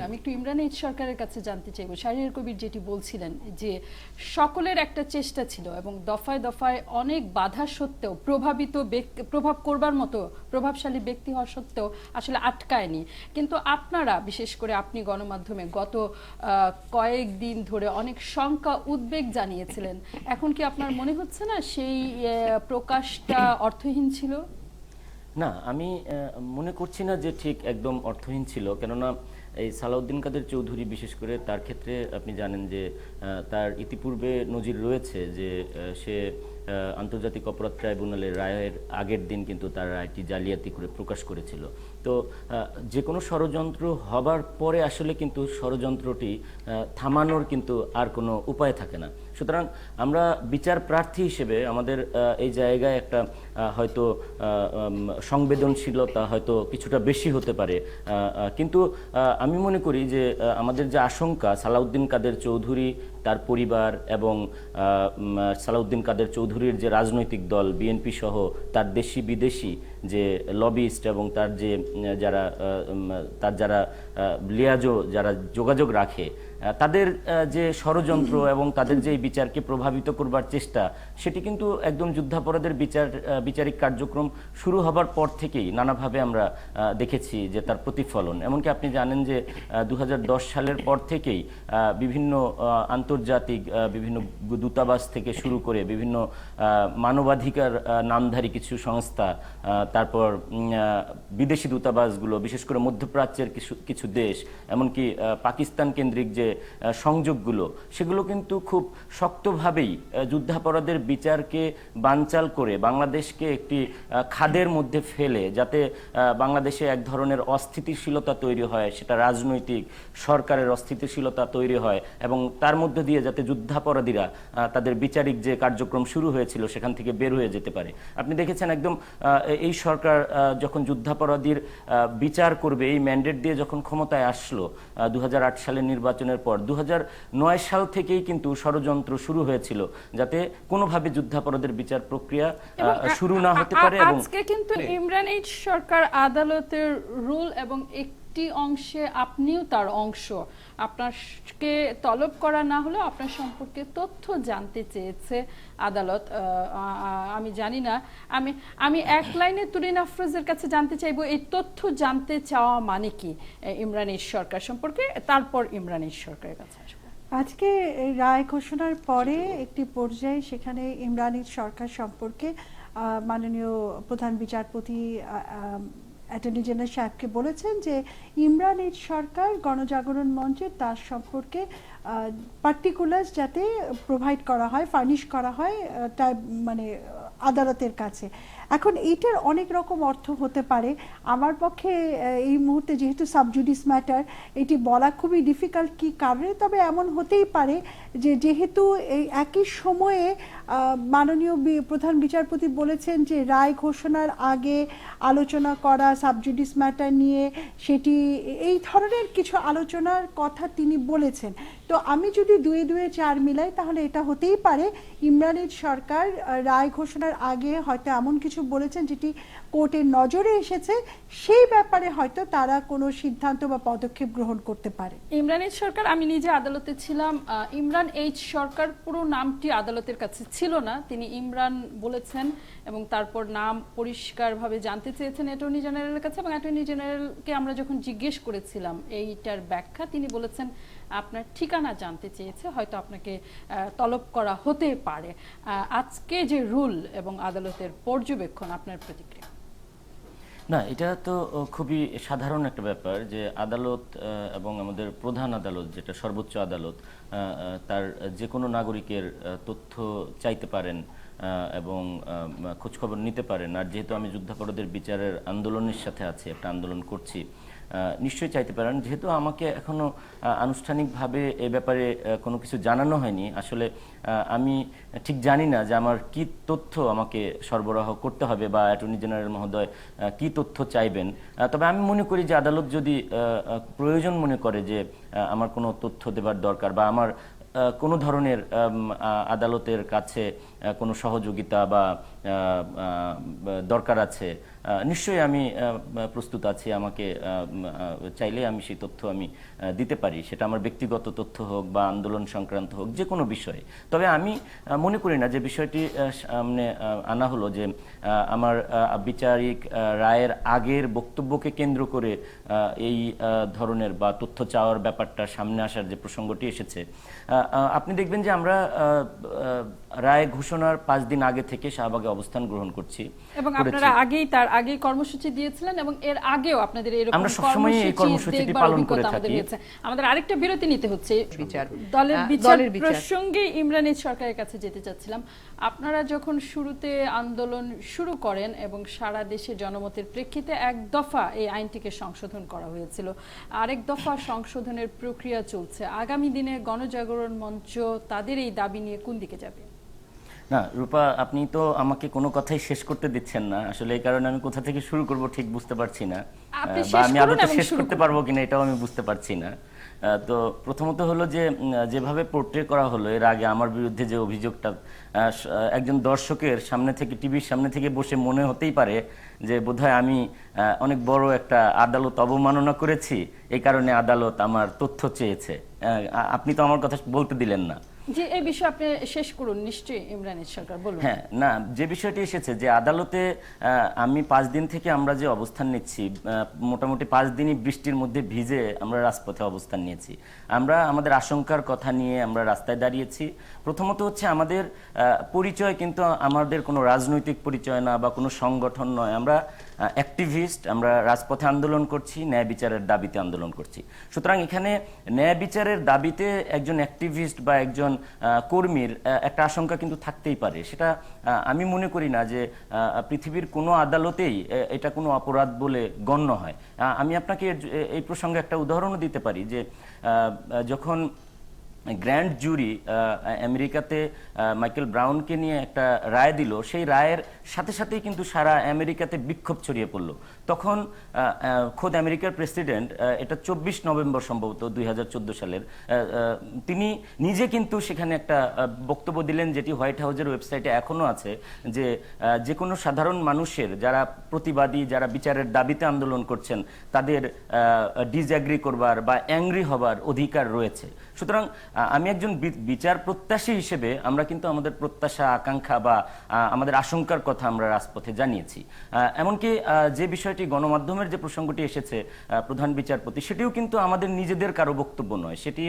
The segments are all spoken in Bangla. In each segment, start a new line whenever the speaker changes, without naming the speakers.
আমি একটু ইমরান এইচ সরকারের কাছে জানতে চাইব। শাহরিয়ার কবির যেটি বলছিলেন যে সকলের একটা চেষ্টা ছিল এবং দফায় দফায় অনেক বাধা সত্ত্বেও প্রভাবিত প্রভাব করবার মতো প্রভাবশালী ব্যক্তি হওয়া সত্ত্বেও আসলে আটকায়নি। কিন্তু আপনারা বিশেষ করে আপনি গণমাধ্যমে গত আহ, কয়েকদিন ধরে অনেক শঙ্কা উদ্বেগ জানিয়েছিলেন। এখন কি আপনার মনে হচ্ছে না সেই প্রকাশটা অর্থহীন ছিল?
না আমি মনে করছি না যে ঠিক একদম অর্থহীন ছিল। কেননা এই সালাউদ্দিন কাদের চৌধুরী, বিশেষ করে তার ক্ষেত্রে আপনি জানেন যে তার ইতিপূর্বে নজির রয়েছে যে সে আন্তর্জাতিক অপরাধ ট্রাইব্যুনালের রায়ের আগের দিন কিন্তু তার রায়টি জালিয়াতি করে প্রকাশ করেছিল। তো যে কোনো ষড়যন্ত্র হবার পরে আসলে কিন্তু ষড়যন্ত্রটি থামানোর কিন্তু আর কোনো উপায় থাকে না। সুতরাং আমরা বিচার প্রার্থী হিসেবে আমাদের এই জায়গায় একটা হয়তো সংবেদনশীলতা হয়তো কিছুটা বেশি হতে পারে কিন্তু আমি মনে করি যে আমাদের যে আশঙ্কা সালাউদ্দিন কাদের চৌধুরী, তার পরিবার এবং সালাউদ্দিন কাদের চৌধুরীর যে রাজনৈতিক দল, বিএনপি সহ তার দেশি বিদেশি যে লবিস্ট এবং তার যে যারা তার যারা লিয়াজো যারা যোগাযোগ রাখে তাদের যে ষড়যন্ত্র এবং তাদের যে বিচারকে প্রভাবিত করবার চেষ্টা সেটি কিন্তু একদম যুদ্ধাপরাধের বিচার বিচারিক কার্যক্রম শুরু হবার পর থেকেই নানাভাবে আমরা দেখেছি যে তার প্রতিফলন। এমনকি আপনি জানেন যে দু হাজার দশ সালের পর থেকেই বিভিন্ন আন্তর্জাতিক বিভিন্ন দূতাবাস থেকে শুরু করে বিভিন্ন মানবাধিকার নামধারী কিছু সংস্থা তারপর বিদেশি দূতাবাসগুলো, বিশেষ করে মধ্যপ্রাচ্যের কিছু কিছু দেশ, এমনকি পাকিস্তান কেন্দ্রিক যে সংযোগগুলো, সেগুলো কিন্তু খুব শক্তভাবেই যুদ্ধাপরাধের বিচারকে বানচাল করে বাংলাদেশকে একটি খাদের মধ্যে ফেলে, যাতে বাংলাদেশে এক ধরনের অস্থিতিশীলতা তৈরি হয়, সেটা রাজনৈতিক সরকারের অস্থিতিশীলতা তৈরি হয়, এবং তার মধ্য দিয়ে যাতে যুদ্ধাপরাধীরা তাদের বিচারিক যে কার্যক্রম শুরু হয়েছিল, সেখান থেকে বের হয়ে যেতে পারে। আপনি দেখেছেন একদম এই সরকার যখন যুদ্ধাপরাধীর বিচার করবে এই ম্যান্ডেট দিয়ে যখন ক্ষমতায় আসলো দু হাজার আট সালের নির্বাচনের পর দু হাজার নয় সাল থেকেই কিন্তু ষড়যন্ত্র শুরু হয়েছিল যাতে কোনোভাবে যুদ্ধাপরাধের বিচার প্রক্রিয়া শুরু না হতে পারে এবং
আজকে কিন্তু ইমরান এইচ সরকার আদালতের রুল এবং একটি অংশে আপনিও তার অংশ। আপনাকে তলব করা না হলেও আপনার সম্পর্কে তথ্য জানতে চেয়েছে আদালত। আমি জানি না। আমি আমি এক লাইনে তুরিন আফরোজের কাছে জানতে চাইব এই তথ্য জানতে চাওয়া মানে কি? এ, ইমরান সরকার সম্পর্কে তারপর ইমরান সরকারের কাছে আসব।
আজকে রায় ঘোষণার পরে একটি পর্যায়ে সেখানে ইমরানের সরকার সম্পর্কে মাননীয় প্রধান বিচারপতি অ্যাটর্নি জেনারেল সাহেবকে বলেছেন যে ইমরান ইমরানের সরকার গণজাগরণ মঞ্চে তার সম্পর্কে পার্টিকুলার যাতে প্রোভাইড করা হয় ফার্নিশ করা হয় মানে আদালতের কাছে। এখন এইটার অনেক রকম অর্থ হতে পারে। আমার পক্ষে এই মুহূর্তে যেহেতু সাবজুডিস ম্যাটার এটি বলা খুবই ডিফিকাল্ট কি কারণে, তবে এমন হতেই পারে যে যেহেতু এই একই সময়ে মাননীয় প্রধান বিচারপতি বলেছেন যে রায় ঘোষণার আগে আলোচনা করা সাবজুডিস ম্যাটার নিয়ে সেটি, এই ধরনের কিছু আলোচনার কথা তিনি বলেছেন। তো আমি যদি দুয়ে দুয়ে চার মিলাই, তাহলে এটা হতেই পারে। ইমরানের সরকার রায় ঘোষণার আগে হয়তো এমন কিছু বলেছেন, যেটি কোর্টের নজরে এসেছে, সেই ব্যাপারে হয়তো তারা কোনো সিদ্ধান্ত বা পদক্ষেপ গ্রহণ করতে পারে।
ইমরান এইচ সরকার, আমি নিজে আদালতে ছিলাম। ইমরান এইচ সরকার পুরো নামটি আদালতের কাছে ছিল না। তিনি ইমরান বলেছেন এবং তারপর নাম পরিষ্কারভাবে জানতে চেয়েছেন অ্যাটর্নি জেনারেলের কাছে এবং অ্যাটর্নি জেনারেলকে আমরা যখন জিজ্ঞেস করেছিলাম এইটার ব্যাখ্যা, তিনি বলেছেন আপনার ঠিকানা জানতে চেয়েছে, হয়তো আপনাকে তলব করা হতে পারে। আজকে যে রুল এবং আদালতের পর্যবেক্ষণ, আপনার প্রতিক্রিয়া?
না, এটা তো খুবই সাধারণ একটা ব্যাপার যে আদালত এবং আমাদের প্রধান আদালত, যেটা সর্বোচ্চ আদালত তার যে কোনো নাগরিকের তথ্য চাইতে পারেন এবং খোঁজখবর নিতে পারেন। আর যেহেতু আমি যুদ্ধাপরাধের বিচারের আন্দোলনের সাথে আছি, একটা আন্দোলন করছি নিশ্চয়ই চাইতে পারেন যেহেতু আমাকে এখনও আহ, আনুষ্ঠানিকভাবে এ ব্যাপারে কোনো কিছু জানানো হয়নি আসলে আমি ঠিক জানি না যে আমার কি তথ্য আমাকে সরবরাহ করতে হবে বা অ্যাটর্নি জেনারেল মহোদয় কি তথ্য চাইবেন। তবে আমি মনে করি যে আদালত যদি প্রয়োজন মনে করে যে আমার কোনো তথ্য দেবার দরকার বা আমার কোনো ধরনের আদালতের কাছে কোনো সহযোগিতা বা দরকার আছে নিশ্চয়ই আমি প্রস্তুত আছি, আমাকে চাইলে আমি সেই তথ্য আমি দিতে পারি। সেটা আমার ব্যক্তিগত তথ্য হোক বা আন্দোলন সংক্রান্ত হোক, যে কোনো বিষয়ে। তবে আমি মনে করি না যে বিষয়টি সামনে আনা হলো যে আমার বিচারিক রায়ের আগের বক্তব্যকে কেন্দ্র করে এই ধরনের বা তথ্য চাওয়ার ব্যাপারটা সামনে আসার যে প্রসঙ্গটি এসেছে। আপনি দেখবেন যে আমরা রায় ঘোষণার পাঁচ দিন আগে থেকে শাহবাগে অবস্থান গ্রহণ করছি।
এবং আপনারা আগেই তার আগেই কর্মসূচি দিয়েছিলেন এবং এর আগেও আপনাদের এরকম
আমরা সবসময়ই এই কর্মসূচিটি পালন করে থাকি।
আমাদের আরেকটা বিরতি নিতে হচ্ছে।
বিচার।
দলের বিচার প্রসঙ্গে ইমরান সরকারের কাছে যেতে চাচ্ছিলাম। আপনারা যখন শুরুতে আন্দোলন শুরু করেন এবং সারা দেশে জনমতের প্রেক্ষিতে এক দফা এই আইনটিকে সংশোধন করা হয়েছিল আরেক দফা সংশোধনের প্রক্রিয়া চলছে। আগামী দিনে গণজাগরণ মঞ্চ তাদের এই দাবি নিয়ে কোন দিকে যাবে?
না রূপা আপনি তো আমাকে কোনো কথাই শেষ করতে দিচ্ছেন না। আসলে এই কারণে আমি কোথা থেকে শুরু করব ঠিক বুঝতে পারছি না। বা আমি
এবং
শেষ করতে। পারব কিনা এটাও আমি বুঝতে পারছি না। তো প্রথমত হলো যে যেভাবে পোর্ট্রে করা হলো এর আগে আমার বিরুদ্ধে যে অভিযোগটা একজন দর্শকের সামনে থেকে টিভির সামনে থেকে বসে মনে হতেই পারে যে বোধহয় আমি অনেক বড় একটা আদালত অবমাননা করেছি। এই কারণে আদালত আমার তথ্য চেয়েছে। আপনি তো আমার কথা বলতে দিলেন না।
যে এই বিষয়ে আপনি শেষ করুন, নিশ্চয়ই ইমরান সরকার, বলুন।
হ্যাঁ না, যে বিষয়টি এসেছে, যে আদালতে আমি পাঁচ দিন থেকে আমরা যে অবস্থান নিচ্ছি মোটামুটি পাঁচ দিনই বৃষ্টির মধ্যে ভিজে আমরা রাজপথে অবস্থান নিয়েছি। আমরা আমাদের আশঙ্কার কথা নিয়ে আমরা রাস্তায় দাঁড়িয়েছি। প্রথমত হচ্ছে আমাদের পরিচয় কিন্তু আমাদের কোনো রাজনৈতিক পরিচয় না বা কোনো সংগঠন নয়। আমরা অ্যাক্টিভিস্ট আমরা রাজপথে আন্দোলন করছি, ন্যায় বিচারের দাবিতে আন্দোলন করছি। সুতরাং এখানে ন্যায় বিচারের দাবিতে একজন অ্যাক্টিভিস্ট বা একজন কর্মীর একটা আশঙ্কা কিন্তু থাকতেই পারে। সেটা আমি মনে করি না যে পৃথিবীর কোনো আদালতেই এটা কোনো অপরাধ বলে গণ্য হয়। আমি আপনাকে এই প্রসঙ্গে একটা উদাহরণও দিতে পারি যে যখন গ্র্যান্ড জুরি আমেরিকাতে মাইকেল ব্রাউনকে নিয়ে একটা রায় দিল। সেই রায়ের সাথে সাথেই কিন্তু সারা আমেরিকাতে বিক্ষোভ ছড়িয়ে পড়ল। তখন খোদ আমেরিকার প্রেসিডেন্ট এটা চব্বিশ নভেম্বর সম্ভবত দুই হাজার চোদ্দ সালের তিনি নিজে কিন্তু সেখানে একটা বক্তব্য দিলেন যেটি হোয়াইট হাউসের ওয়েবসাইটে এখনও আছে যে যে কোনো সাধারণ মানুষের যারা প্রতিবাদী, যারা বিচারের দাবিতে আন্দোলন করছেন, তাদের ডিসঅ্যাগ্রি করবার বা অ্যাংরি হবার অধিকার রয়েছে। সুতরাং আমি একজন বিচার প্রত্যাশী হিসেবে আমরা কিন্তু আমাদের প্রত্যাশা, আকাঙ্ক্ষা বা আমাদের আশঙ্কার কথা আমরা রাজপথে জানিয়েছি। এমনকি যে যে বিষয়টি গণমাধ্যমের যে প্রসঙ্গটি এসেছে প্রধান বিচারপতি, সেটিও কিন্তু আমাদের নিজেদের কারও বক্তব্য নয়। সেটি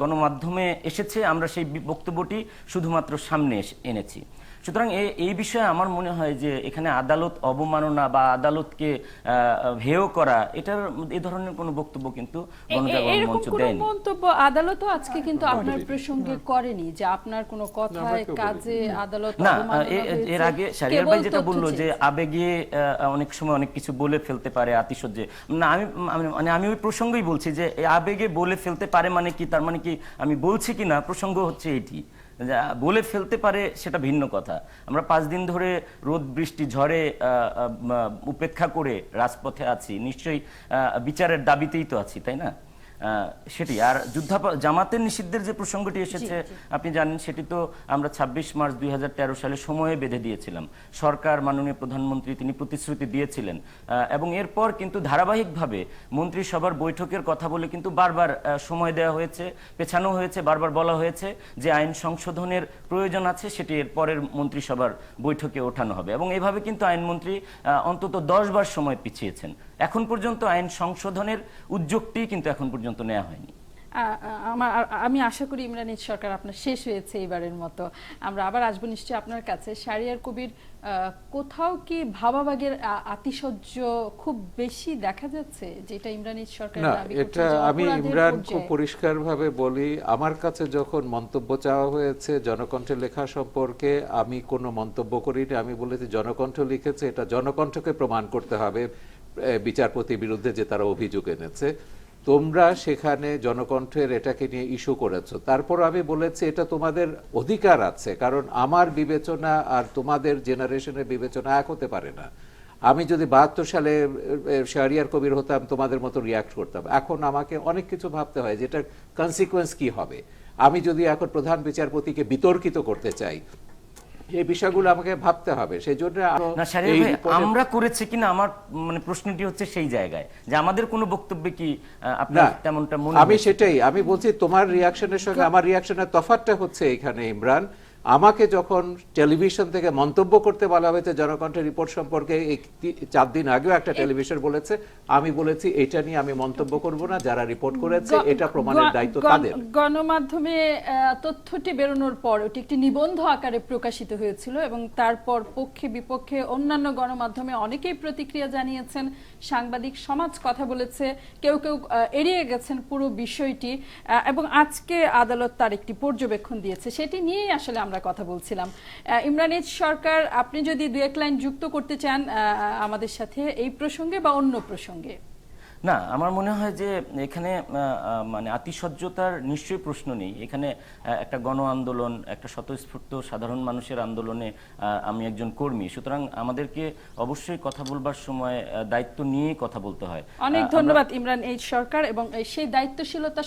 গণমাধ্যমে এসেছে, আমরা সেই বক্তব্যটি শুধুমাত্র সামনে এনেছি। সুতরাং এই বিষয়ে আমার মনে হয় যে এখানে আদালত অবমাননা বা আদালতকে আহ, হেয় করা এটার এই ধরনের কোনো বক্তব্য কিন্তু
এ- এ-
গণজাগরণ মঞ্চ দেয়নি।
মন্তব্য আদালতও আজকে কিন্তু আপনার প্রসঙ্গে করেনি যে আপনার কোনো কথায় কাজে আদালত
না
অবমাননা
এ- এ- এর আগে ভাই যেটা বলল যে আবেগে আহ, অনেক সময় অনেক কিছু বলে ফেলতে পারে আতিশয্যে। না আমি আমি- মানে আমি ওই প্রসঙ্গই বলছি যে আবেগে বলে ফেলতে পারে মানে কি তার মানে কি আমি বলছি কি না? প্রসঙ্গ হচ্ছে এটি। বলে ফেলতে পারে সেটা ভিন্ন কথা। আমরা পাঁচ দিন ধরে রোদ, বৃষ্টি, ঝড়ে উপেক্ষা করে রাজপথে আছি। নিশ্চয়ই বিচারের দাবিতেই তো আছি, তাই না? সেটি। আর যুদ্ধাপ জামাতের নিষিদ্ধের যে প্রসঙ্গটি এসেছে আপনি জানেন সেটি তো আমরা ২৬ মার্চ দুই হাজার তেরো সালে সময়ে বেঁধে দিয়েছিলাম। সরকার মাননীয় প্রধানমন্ত্রী তিনি প্রতিশ্রুতি দিয়েছিলেন। এবং এরপর কিন্তু ধারাবাহিকভাবে মন্ত্রিসভার বৈঠকের কথা বলে কিন্তু বারবার সময় দেওয়া হয়েছে পেছানো হয়েছে বারবার বলা হয়েছে যে আইন সংশোধনের প্রয়োজন আছে সেটি এর পরের মন্ত্রিসভার বৈঠকে ওঠানো হবে। এবং এভাবে কিন্তু আইনমন্ত্রী অন্তত দশ বার সময় পিছিয়েছেন। এখন পর্যন্ত আইন সংশোধনের উদ্যোগটি কিন্তু এখন পর্যন্ত নেওয়া হয়নি।
আমার আমি আশা করি ইমরান সরকার আপনার শেষ হয়েছে এবারের মতো। আমরা আবার আসব নিশ্চয়ই আপনার কাছে। শারিয়ার কবির কোথাও কি ভাবাবাগের আতিশয্য খুব বেশি দেখা যাচ্ছে যেটা ইমরান সরকার
না এটা আমি ইমরান খুব। পরিষ্কারভাবে বলি আমার কাছে যখন মন্তব্য চাওয়া হয়েছে জনকণ্ঠে লেখা সম্পর্কে আমি কোনো মন্তব্য করিনি। আমি বলেছি জনকণ্ঠ লিখেছে এটা জনকণ্ঠকে প্রমাণ করতে হবে। বিচারপতির বিরুদ্ধে যে তারা অভিযোগ এনেছে, তোমরা সেখানে জনকণ্ঠের এটাকে নিয়ে ইস্যু করেছ। তারপর আমি বলেছি, এটা তোমাদের অধিকার আছে, কারণ আমার বিবেচনা আর তোমাদের জেনারেশনের বিবেচনা এক হতে পারে না। আমি যদি বাহাত্তর সালে শাহরিয়ার কবির হতাম, তোমাদের মতো রিয়াক্ট করতাম। এখন আমাকে অনেক কিছু ভাবতে হয় যেটার কনসিকুয়েন্স কি হবে। আমি যদি এখন প্রধান বিচারপতিকে বিতর্কিত করতে চাই এই বিষয়গুলো আমাকে ভাবতে হবে সেই জন্য
না শাহরিয়ার ভাই আমরা করেছি কিনা আমার মানে প্রশ্নটি হচ্ছে সেই জায়গায় যে আমাদের কোনো বক্তব্যে কি আহ, আপনার তেমনটা মনে
আমি সেটাই আমি বলছি তোমার রিয়াকশনের সঙ্গে আমার রিয়াকশনের তফাৎটা হচ্ছে এখানে ইমরান। আমাকে যখন টেলিভিশন থেকে মন্তব্য করতে বলা হয়েছে জনকণ্ঠের রিপোর্ট সম্পর্কে এই চার দিন আগেও একটা টেলিভিশন বলেছে আমি বলেছি এটা নিয়ে আমি মন্তব্য করব না যারা রিপোর্ট করেছে এটা প্রমাণের দায়িত্ব তাদের।
গণমাধ্যমে তথ্যটি বেরোনোর পর ওটি একটি নিবন্ধ আকারে প্রকাশিত হয়েছিল এবং তারপর পক্ষে বিপক্ষে অন্যান্য গণমাধ্যমে অনেকেই প্রতিক্রিয়া জানিয়েছেন সাংবাদিক সমাজ কথা বলেছে কেউ কেউ এড়িয়ে গেছেন পুরো বিষয়টি এবং আজকে আদালত তার একটি পর্যবেক্ষণ দিয়েছে। সেটি নিয়েই আসলে আমরা কথা বলছিলাম। আহ, ইমরান সরকার আপনি যদি দু এক লাইন যুক্ত করতে চান আমাদের সাথে এই প্রসঙ্গে বা অন্য প্রসঙ্গে?
না আমার মনে হয় যে এখানে মানে আতিশয্যতার নিশ্চয়ই প্রশ্ন নেই। এখানে একটা গণ আন্দোলন একটা স্বতঃস্ফূর্ত সাধারণ মানুষের আন্দোলনে আমি একজন কর্মী। সুতরাং আমাদেরকে অবশ্যই কথা বলবার সময় দায়িত্ব নিয়ে কথা বলতে হয়।
অনেক ধন্যবাদ ইমরান এইচ সরকার এবং সেই দায়িত্বশীলতা